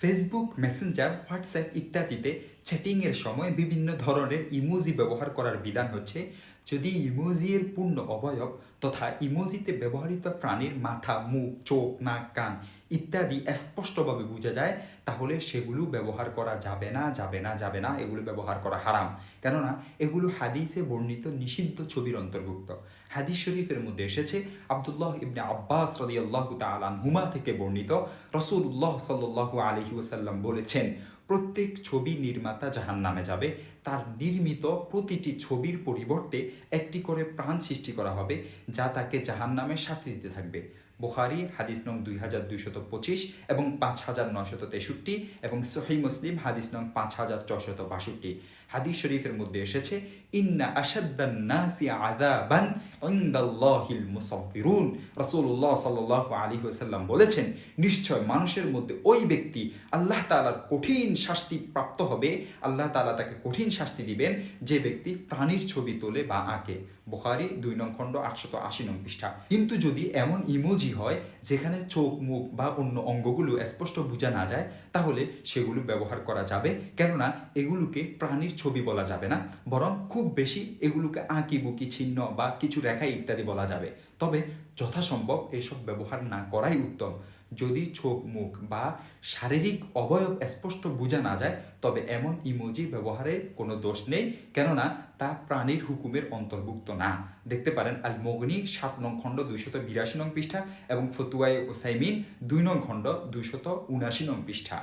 Facebook Messenger WhatsApp ইত্যাদিতে চ্যাটিংয়ের সময় বিভিন্ন ধরনের ইমোজি ব্যবহার করার বিধান হচ্ছে, যদি ইমোজির পূর্ণ অবয়ব তথা ইমোজিতে ব্যবহৃত প্রাণীর মাথা, মুখ, চোখ, নাক, কান ইত্যাদি স্পষ্টভাবে বোঝা যায়, তাহলে সেগুলো ব্যবহার করা যাবে না যাবে না যাবে না, এগুলো ব্যবহার করা হারাম। কেননা, এগুলো হাদিসে বর্ণিত নিষিদ্ধ ছবির অন্তর্ভুক্ত। হাদিস শরীফের মধ্যে এসেছে, আবদুল্লাহ ইবনে আব্বাস রাদিয়াল্লাহু তাআলা হুমা থেকে বর্ণিত রসুল্লাহ সাল্লাল্লাহু আলাইহি ওয়াসাল্লাম বলেছেন প্রত্যেক ছবি নির্মাতা জাহান নামে যাবে। তার নির্মিত প্রতিটি ছবির পরিবর্তে একটি করে প্রাণ সৃষ্টি করা হবে, যা তাকে জাহান নামে শাস্তি দিতে থাকবে। বুখারি, হাদিস নং দুই হাজার দুইশত পঁচিশ এবং পাঁচ হাজার নয়শত তেষট্টি এবং সহি মুসলিম, হাদিস নং পাঁচ হাজার ছশত বাষট্টি। হাদিস শরীফের মধ্যে এসেছে, ইন্না আশাদ্দান নাসি সাল্লাল্লাহু আলাইহি ওয়াসাল্লাম বলেছেন, নিশ্চয় মানুষের মধ্যে ওই ব্যক্তি আল্লাহ তাআলার কঠিন শাস্তি প্রাপ্ত হবে। আল্লাহ তাআলা তাকে কঠিন শাস্তি দিবেন যে ব্যক্তি প্রাণীর ছবি তোলে বা আঁকে। বুখারি, দুই নং খণ্ড, আটশত আশি নং পৃষ্ঠা। কিন্তু যদি এমন ইমোজি হয়, যেখানে চোখ, মুখ বা অন্য অঙ্গগুলো স্পষ্ট বোঝা না যায়, তাহলে সেগুলো ব্যবহার করা যাবে। কেননা এগুলোকে প্রাণীর ছবি বলা যাবে না, বরং খুব বেশি এগুলোকে আঁকি বুকি ছিন্ন বা কিছু রেখাই ইত্যাদি বলা যাবে। তবে যথাসম্ভব এসব ব্যবহার না করাই উত্তম। যদি চোখ, মুখ বা শারীরিক অবয়ব স্পষ্ট বোঝা না যায়, তবে এমন ইমোজি ব্যবহারে কোনো দোষ নেই, কেননা তা প্রাণীর হুকুমের অন্তর্ভুক্ত না। দেখতে পারেন আল মগনি সাত নং খণ্ড দুইশত বিরাশি নং পৃষ্ঠা। এবং ফতুয়ায় ওসাইমিন দুই নং খণ্ড দুইশত উনাশি নং পৃষ্ঠা।